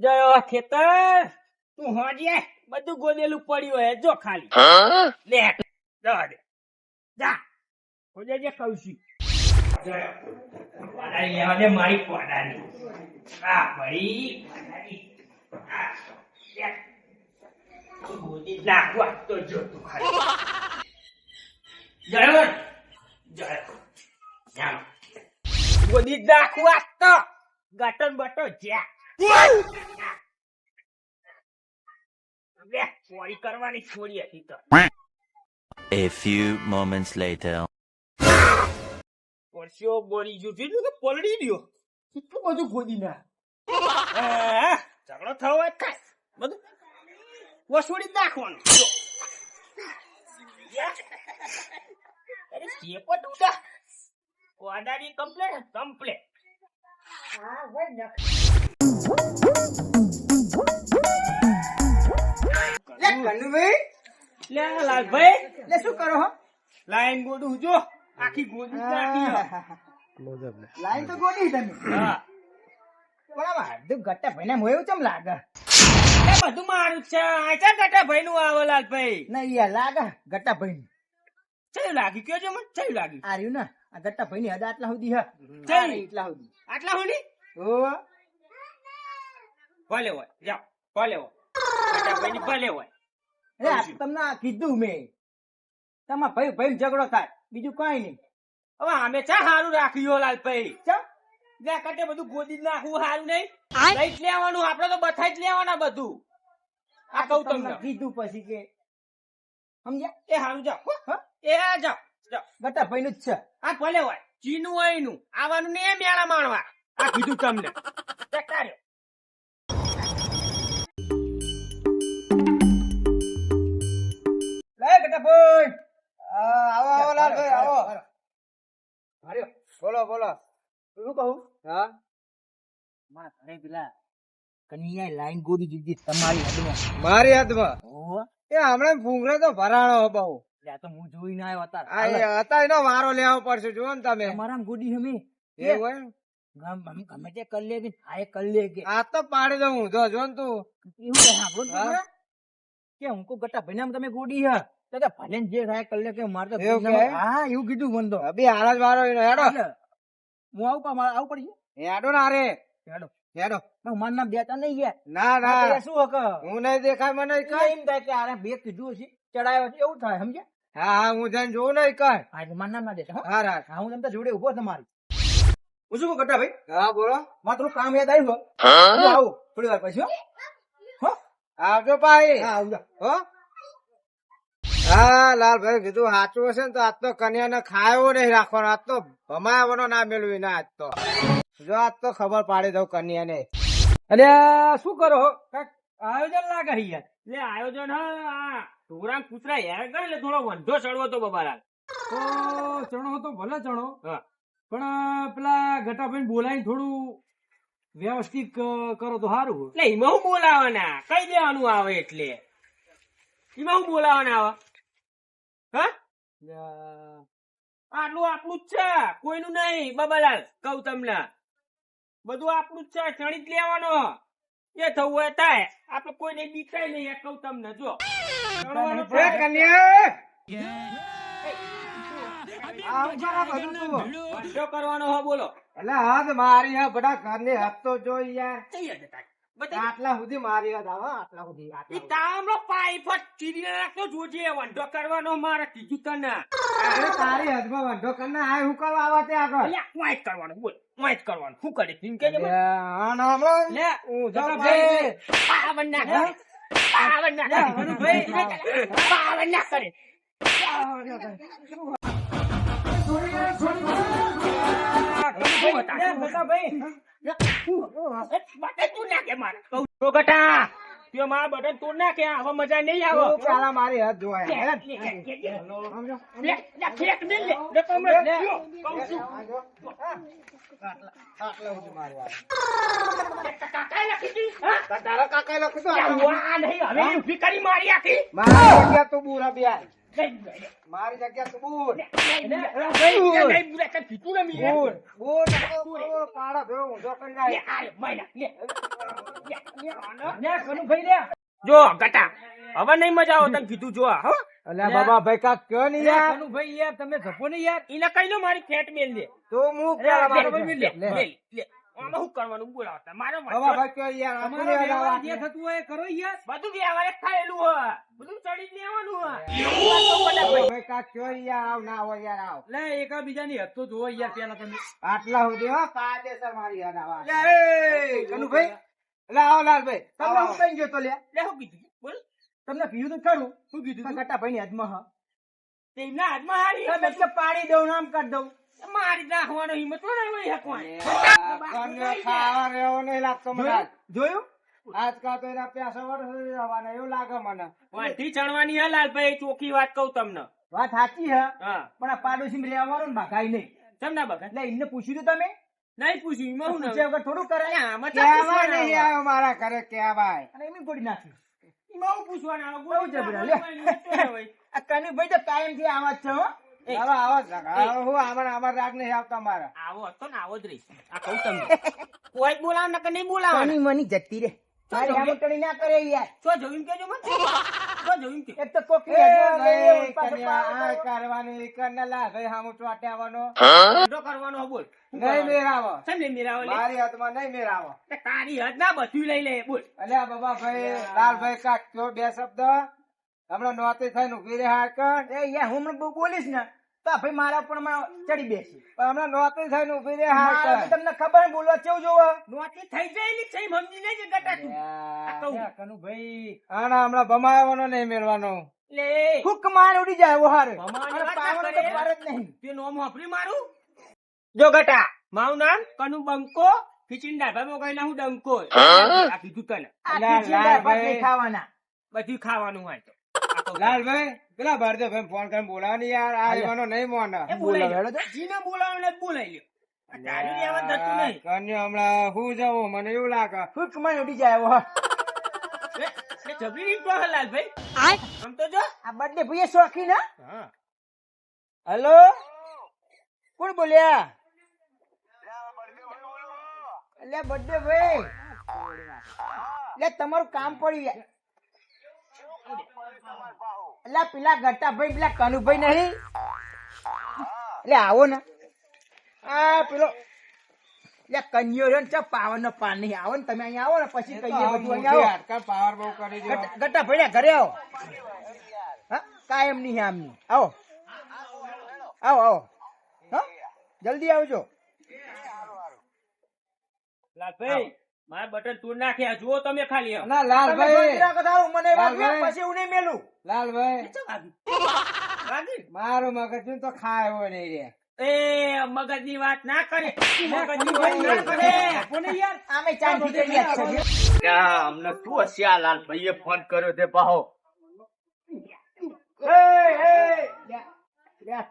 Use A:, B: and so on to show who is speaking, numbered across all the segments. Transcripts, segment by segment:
A: જયો ખેતર. તું હોજે બધું ગોદેલું પડ્યું હે. જો ખાલી. લે. જવા દે. જા. હોજે જે કહું છું. મારી પાડાની ભાઈ. ગોદી નાખવા તો જો તું ખાલી. જયો. જયો. ગોદી નાખવા તો. ગટન બટો જ્યાં. ચોરી કરવાની છોડી હતી તો.
B: A few moments later.
A: પરસ્યો બોરી જો જોયું કે પલડી ગયો? કેટલું બધું ગોદી ના. ઝઘડો થયો હોય થાય બધું વસોડી નાખવાનું. અરે ચેપટ ઉડા કોડાની કમ્પ્લેટ કમ્પ્લેટ હા ભાઈ
C: શું કરો હો?
A: લાઈન ગોડું જો. આખી હે.
C: લાઈન તો ગોડી તમે. આમાં હાર્દિક ગટ્ટા ભાઈને મોયું ચમ લાગે?
A: એ બધું મારું છે. આચા ગટ્ટા ભાઈ નું આવો લાલભાઈ
C: નહીં યાર લાગે ગટ્ટા ભાઈ
A: ચયું લાગી કયો છે મને ચયું લાગી
C: આ રહ્યું ને આ ગટ્ટા ભાઈ ની હદ આટલા સુધી હે. રહી એટલા સુધી.
A: આટલા હોની
C: ઓ
A: ભલે હોય જાઓ ભલે હોય ભલે હોય
C: તમને કીધું મેં. તમારા ભાઈ ભાઈ ઝઘડો થાય. બીજું કઈ નહીં.
A: હવે અમે ચા સારું રાખ્યું લાલભાઈ?
C: ચા?
A: જ્યાં કાંટે બધું ગોદી નાખવું સારું નહીં? લઈ જ લેવાનું આપડે તો બથાઈ જ લેવાના બધું. આ કહું તમને
C: કીધું પછી કે સમજ્યા?
A: એ સારું જાઓ. હો, હો. એ આ જાઓ જાઓ.
C: ગટ્ટા ભાઈ નું જ છે.
A: આ ભલે હોય ચીનું હોયનું આવવાનું ને મેળા માણવા. આ કીધું તમને.
C: બોલો. શું કહું? હા? માં ઘરે પેલા કન્યા લાઈન ગોદી દીધી તમારી હાથમાં.
D: મારી હાથમાં? એ હમણાં ભૂંગળો તો ભરાણો હો બહુ.
C: તો હું જોઈને આવ્યો
D: આ
C: અત્યારે
D: એનો વારો લેવો પડશે જુઓ ને તમે.
C: તમારા ગોડી હમી.
D: એવું હોય ને?
C: ગમ- તે કરી લે કે હા કરી લે કે.
D: આ તો પાડી દઉં જો જો ને તું.
C: એવું કહે
D: હા?
C: કે હું કો ગટા ભાઈ નામ તમે ગોડી હા? તો કે ભલે જે થાય કરી લે કે મારે તો? હા એવું કીધું મને તો.
D: અભી હાલ જ વારો એનો હેડો.
C: હું આવું પા મારે આવું પડશે
D: હેડો ના રે.
C: હેડો
D: હેડો.
C: મારું નામ દેતા નહીં ગયા.
D: ના ના.
C: શું હક?
D: હું નહીં દેખાય મને
C: કઈ. એમ થાય કે આરે બે કીધું છે ચડાયો છે એવું થાય સમજ્યા?
D: હા હા હું જઈને જોઉં નહીં કઈ.
C: હા એટલે મારું નામ ના દેતા હો.
D: હા
C: હા. હું તમને જોડે ઊભો તમારી હું શું કહું ભાઈ
D: હા બોલો.
C: મારે થોડું કામ યાદ આવ્યું હું. આવું થોડી વાર પછી હો. હો?
D: આવજો ભાઈ.
C: હા આવું જા.
D: હો? હા લાલભાઈ કીધું સાચું હશે ને તો આજ તો કન્યાને ખાયો નહીં રાખવાનો. આજ તો ભમાવાનો ના મેળવી ના આજ તો. જો આજ તો ખબર પાડી દઉં કન્યાને.
C: અરે શું કરો? કાંઈક
A: આયોજન લાગે યાર. લે આયોજન હા આ ઢોરા કૂતરા હેર કરે એટલે થોડો વંધો ચડવો તો બબાલાલ
E: તો ચણો તો ભલે ચણો
A: હા.
E: પણ પેલા ગટાભાઈ બોલાવીને થોડું વ્યવસ્થિત કરો તો સારું
A: એટલે એમાં હું બોલાવાના? કઈ દેવાનું આવે એટલે? એમાં હું બોલાવાના આવે? હા? આટલું આપણું જ છે. કોઈનું નહીં. બાબાલાલ કહું તમને. બધું આપણું જ છે. ચણી જ લેવાનો. એ થવું હોય થાય આપણે કોઈને બીકાય નહીં. એ કહું તમને જો. કરવાનો હો બોલો.
D: એટલે હાથ મારી હા બધા ઘરની હાથ તો જો યાર.
A: જઈએ જતા. બતાવી.
D: આટલા સુધી મારી વાત આવે આટલા સુધી એ.
A: તામલો પાઇપ જ ચીરી નાખ્યો જોજે વંઢો કરવાનો મારે કીધું તને.
D: અરે તારી હદમાં વાંધો કરના આ હું કરવા આવા તે આગળ?
A: એટલે કોઈ જ કરવાનું બોલ વાંચ કરવાનું. શું કરે તીન કે
D: ના હમણાં?
A: લે
D: હું
A: ભાઈ. પાવન ના કરે. પાવન ના કરે. ભાઈ પાવન ના કરે. બટન તું નાખે હવે મજા નહીં આવે
D: પેલા મારી હાથ જોવાય
A: કાકા લખી
D: તો
A: મારી
D: તું બુરા
A: લે,
D: મારી જગ્યા તું
A: લે, લે, લે, લે, ભાઈ, લે, લે, લે,
D: પાડો ઊંધો કરી નાખ.
A: લે, લે. લે, લે.
C: લે, લે.
A: જો ગટા હવે નહીં મજા આવે તને કીધું જો હો
D: અલ્યા બાબા ભાઈ કાક કયો નહીં યાર કનુ
C: કનુભાઈ યાર, તમે જપો નહીં યાર.
A: ઈને કઈ નો મારી ફેટ મેલ દે
D: તો હું
C: લે, લે, ભાઈ,
D: લે,
C: લે,
D: લે.
A: લે લે આમાં શું કરવાનું? બોલાવતા મારો
D: બાબા ભાઈ યાર આ
C: વ્યવહાર જે થતું હોય કરો યાર.
A: બધું વ્યવહારે થયેલું હોય. બધું ચડી લેવાનું હોય.
D: ભાઈ કાક કયો યાર આવ ના હોય યાર આવ.
C: લે, એકાબીજાની હદ તો જોવો યાર પેલા તમે.
D: આટલા સુધી હો કાયદેસર મારી યાદ આવા.
C: એ,
D: કનુભાઈ. એટલે આવો લાલભાઈ.
C: તમને હું કઈ ગયો તો લે?
A: લે શું કીધું બોલ.
C: તમને કીધું તો ખરું.
A: શું કીધું
C: તો?
A: ભાઈ
C: ની હાથમાં હા.
A: તેમના હાથમાં હારી.
C: પાડી દઉં નામ કરી દઉં.
A: મારી નાખવાનો હિંમત
D: ખાવા રહેવો નહીં લાગતો મને.
C: જોયું?
D: આજકાલ તો એના પૈસા વર્ષ રહેવાના એવું લાગે મને.
A: વાંઢી ચણવાની હે લાલભાઈ ચોખ્ખી વાત કહું તમને.
C: વાત સાચી હે પણ આ પાડોશી રહેવાનું ને ભાગાય નહીં.
A: કેમ ના બગા
C: એટલે એમને પૂછ્યું તું તમે?
A: નહીં પૂછ્યું એમાં હું
C: પૂછ્યા વગર થોડું કરે
A: આમાં ચા
D: નહીં આવ્યો મારા ઘરે કહેવાય.
C: અને એમ ગોળી નાખ્યું
A: એમાં હું પૂછવાના આવે?
C: જબરા, લે. આ કનુભાઈ તો કાયમથી આવા જ છે હો.
D: આવો આવો આવો હું આમાં ને આમાં રાગ નહીં આવતા મારા.
A: આવો હતો ને આવો જ રહીશ. આ કહું તમને. કોઈ જ બોલાવ નકર નહીં બોલાવવાના.
C: કની મની જતી રે? મારી આમ ટણી ના કરે યાર.
A: શું જોયું એમ મને. શું જોયું કે
C: એક તો કોકની
D: એ
C: હદમાં લઈ
D: ભાઈ,
C: લેવું, પાછો
D: કન્યા,
C: પાડો
D: આ કરવાની, ઈ કર ને લા, ભાઈ હામું ચોંટે આવવાનો.
A: ધંધો કરવાનો બોલ.
D: નહીં મેરાવો.
A: શેમ નહીં મેરાવો
D: મારી હાથમાં નહીં મેરાવો.
A: તારી હદ ના બધું લઈ લે બોલ.
D: અલ્યા બાબા ભાઈ, લાલભાઈ કાક કયો બે શબ્દ? હમણાં નોતે થઈને ઊભી રહે હાર કર.
C: એ યાર હું હમણાં બોલીશ ને તો ભાઈ મારા પણ માં ચડી બેસી.
D: પણ હમણાં નોતે થઈને ઊભી રહે હાર કર.
C: તમને ખબર બોલવા કેવું જોવો?
A: નોતી થઈ જાયેલી છે મમ્મી ને જ ગટા તું આ કહું.
C: ભાઈ કનુભાઈ
D: આના હમણાં ભમાવવાનો નહીં મેળવાનો.
A: લે.
C: હુક માર ઉડી જાય એવો હારે.
A: ભમાવાની
C: પાવાનો તો પર જ નહીં.
A: તે નોમ હફરી મારું? જો ગટા. મારું નામ કનુ બંકો. ખીચીના ભાઈ મોગાઈ ના હું ડંકો. આ કીધું તને.
C: આ. નહીં ખાવાના.
A: બધું ખાવાનું હોય તો.
D: લાલભાઈ પેલા ભાઈ ફોન કરીને બોલાવવાની યાર આ એવાનો નહીં મોના.
C: બોલાવો.
A: જીને બોલાવો ને બોલાઈ લ્યો. આ તારું લેવા જતું નહીં.
D: કન્યો હમણાં હું જવું મને એવું લાગે.
C: માર ઉડી જાય
A: જબરી રીત તો લાલભાઈ આમ તો જો.
C: આ બર્થડે ભાઈ શોખી ના
A: હા.
C: હેલો? કોણ બોલ્યા? એટલે બર્થડે ભાઈ. એટલે તમારું કામ પડ્યું યાર એટલે પેલા ગટા ભાઈ પેલા કનુભાઈ નહીં. એટલે આવો ને. આ પેલો એટલે કન્યો રહ્યો ને પાવર નો પાન નહીં. આવો ને તમે અહીંયા આવો ને પછી કહીએ બધું અહીંયા આવો.
D: પાવર બહુ કરી દો
C: ગટા- ગટા ભાઈ ઘરે આવો. હા કાયમ નહીં આમની આવો. આવો આવો. હા જલ્દી આવજો.
A: લાલભાઈ મારા બટન તોડ નાખ્યા જુઓ તમે ખાલી
D: ના લાલભાઈ
C: મને વાગ્યું પછી હું નહીં મેલું?
D: લાલભાઈ? મારું મગજ તો ખાય હોય નહીં રે.
A: એ મગજની વાત ના કરે. મગજની વાત ના કરે.
C: કોને યાર? આમે ચાંદ નીકળી ગયા છે.
F: અમને તું હશે આ લાલ ભાઈએ ફોન કર્યો તે પાહો.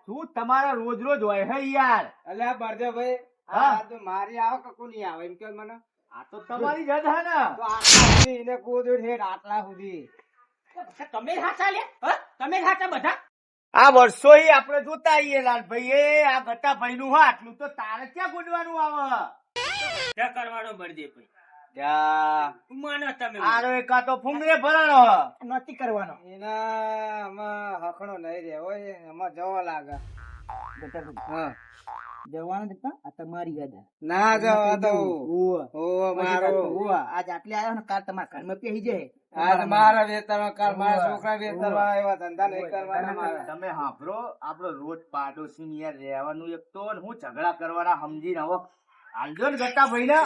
F: તું તમારા રોજ રોજ હોય હે યાર.
D: અલ્યા ભારદેવભાઈ
F: હા.
D: તો મારી આવે કે કોની આવે? એમ કે મને.
F: આ તો તમારી જજ હે ને
D: તો આટલા સુધી એને કૂદ્યું છે આટલા સુધી.
A: તમે જ લે? તમે જ બધા?
F: આ વર્ષો આપણે જોતા આવીએ લાલભાઈ એ આ ગતા ભાઈ નું આટલું તો તારે ક્યાં ગોડવાનું આવે?
A: ક્યાં કરવાનો બળદે ભાઈ.
F: ત્યાં
A: માનો તમે.
F: આરો એકા તો ભરાણો.
C: નથી કરવાનો.
D: એના આમાં હખણો નહીં રે હોય એમાં જવા લાગે. હા.
C: જવાનું હતા આ તમારી યાદ
D: ના જવા દઉં. ઓ મારો.
C: આજ આટલે આવ્યો ને કાલ તમારા ઘરમાં પેહી જાય.
D: આજ મારા વેતરમાં કાલ મારા છોકરા વેતરમાં એવા ધંધા નહીં કરવાના
F: તમે સાંભળો આપડો રોજ પાડોશી યાર રહેવાનું એક તો હું ઝઘડા કરવાના સમજી ને હવે આલજો ને ગટા ભાઈ ને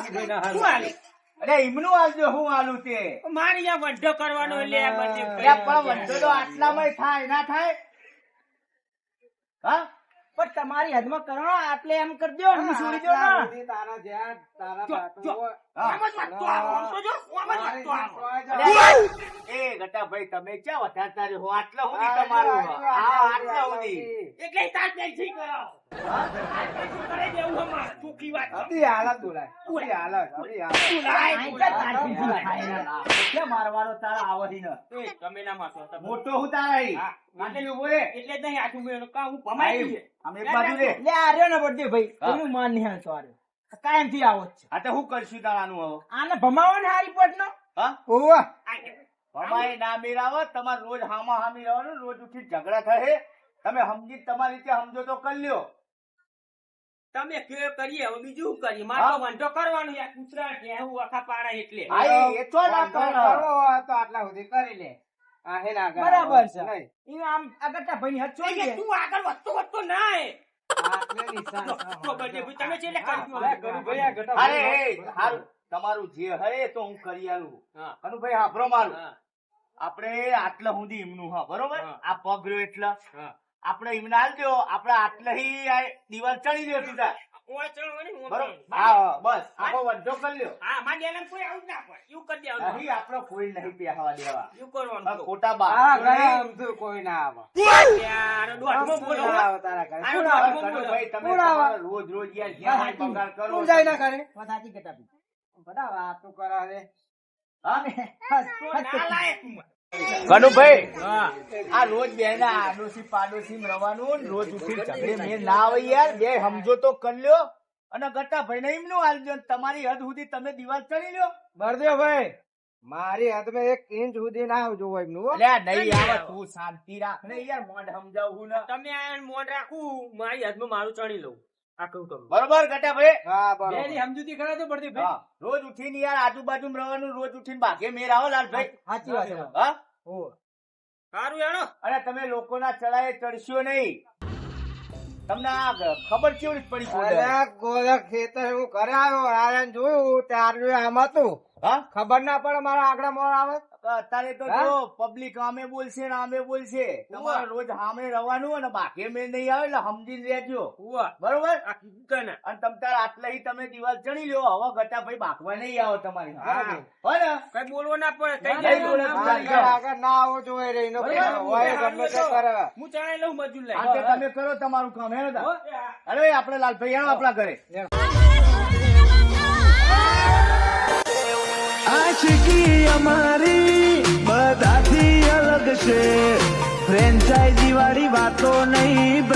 A: શું હાલે?
F: અરે એમનું આવજો હું આલું તે.
A: મારી આ વઢો કરવાનો એટલે
F: પણ વધુ તો આટલામાં થાય ના થાય? હા?
C: પણ તમારી હદમાં કરો આટલે એમ કરજો હું છોડી દો ને.
D: તારા જ્યાં તારા
F: એ ગટા ભાઈ તમે ક્યાં વધારતા રહ્યો આટલા સુધી તમારું હા. આટલા સુધી.
A: એટલે તાર પેન્સિલ કરાવો કરે
F: મારવાનો તારા આવડી ને
A: તમે ના મારશો,
F: મોટો હું તારા એટલે ઊભો રે
A: એટલે જ નહીં હાથું મેળો હું ભમાઈ
F: આઈ, એક બાજુ રે
C: લે આ ને બર્થડે ભાઈ. એનું માન નહીં હાલતો આ રહ્યો. કાયમથી આવો છે.
F: હા તો હું કરશું તારાનું હવે?
C: આને ભમાવો ને હારી
F: હા?
C: ઓવા.
F: અમારે ના મેળાવો તમારે રોજ હામા હામી રહેવાનું રોજ ઉઠી ઝઘડા થશે તમે સમજી તમારી રીતે સમજો તો કરી લ્યો.
A: તમે કે કરીએ હવે બીજું કરીએ? મારો વાંધો કરવાનું યાર કૂતરા કે હું આખા પાડા એટલે.
F: હા, એ તો ના કરો.
D: તો આટલા સુધી કરી લે. આ હે ના
C: બરાબર છે. ઈ આમ
A: તું આગળ વધતો વધતો ના
F: તમારું જે હે તો હું કરી આલું.
A: હા.
F: કનુભાઈ હાભરો મારું. આપણે આટલા સુધી એમનું હા બરોબર? આ પગ રહ્યો એટલા.
A: હા.
F: આપણે એમને આલજો આપણે આટલા દિવાલ ચડી ગયો સીધા. બસ આખો વંધો કરી લ્યો.
A: કોઈ આવું ના પડે. એવું કરી.
F: કોઈ નહીં દેવા.
A: એવું કરવાનું
F: ખોટા
D: કોઈ આવે.
F: રોજ રોજ યાર પગાર કરો.
D: જાય ના કરે બધા વાતો
F: હા? કનુભાઈ. આ રોજ બે ના આડોશી પાડોશી રવાનું રોજ ઉઠી ઝઘડે. મેં ના આવે યાર બે સમજો તો કર લ્યો. અને ગટ્ટા ભાઈ ને એમનું આલજો તમારી હદ સુધી તમે દિવાલ ચડી લ્યો.
D: બળદેવભાઈ મારી હાથમાં એક ઇંચ સુધી ના આવજો હોય એમનું હો.
F: એટલે નહીં આવે તું શાંતિ રાખ. ને યાર મોઢ સમજાવું ને.
A: તમે આ મોન રાખું મારી હાથમાં મારું ચડી લઉં. આ કહું તમને
F: બરોબર ગટા ભાઈ?
D: હા બરોબર.
C: બેની સમજૂતી કરે તો પડતી ભાઈ.
F: રોજ ઉઠીને યાર આજુબાજુ રવાનું રોજ ઉઠીને ભાગે મેર આવો લાલભાઈ.
C: સાચી વાત છે.
F: હા.
A: સારું યાર
F: અને તમે લોકોના ચડાએ ચડશો નહીં. તમને આ ખબર કેવી પડી કોડે?
D: અરે ગોળા ખેતર હું ઘરે આવ્યો આને જોયું ત્યારે આમ હતું.
F: હા?
D: ખબર ના પડે મારા આગળ મોર આવે?
F: અત્યારે તો જો પબ્લિક આમે બોલશે ને આમે બોલશે. તમારે રોજ સામે રવાનું અને બાકી મેં નહીં આવે એટલે સમજી
A: લેજો.
F: બરોબર. અને તમ તાર આટલા તમે દિવાલ ચડી લ્યો. હવે ગટા ભાઈ બાકવા નહીં આવો તમારી.
A: હા. કઈ બોલવો ના પડે કઈ
D: આગળ ના આવો જોઈએ રે એનો
A: બરાબર,
D: પેલો હોય ગમે તે કરે.
A: હું ચણાઈ લઉં મજૂર લઈ
F: તમે કરો તમારું કામ હે અરે આપડે લાલભાઈ આવો આપડા ઘરે.
G: આશિકી અમારી બધાથી અલગ છે. ફ્રેન્ચાઇઝી વાળી વાતો નહીં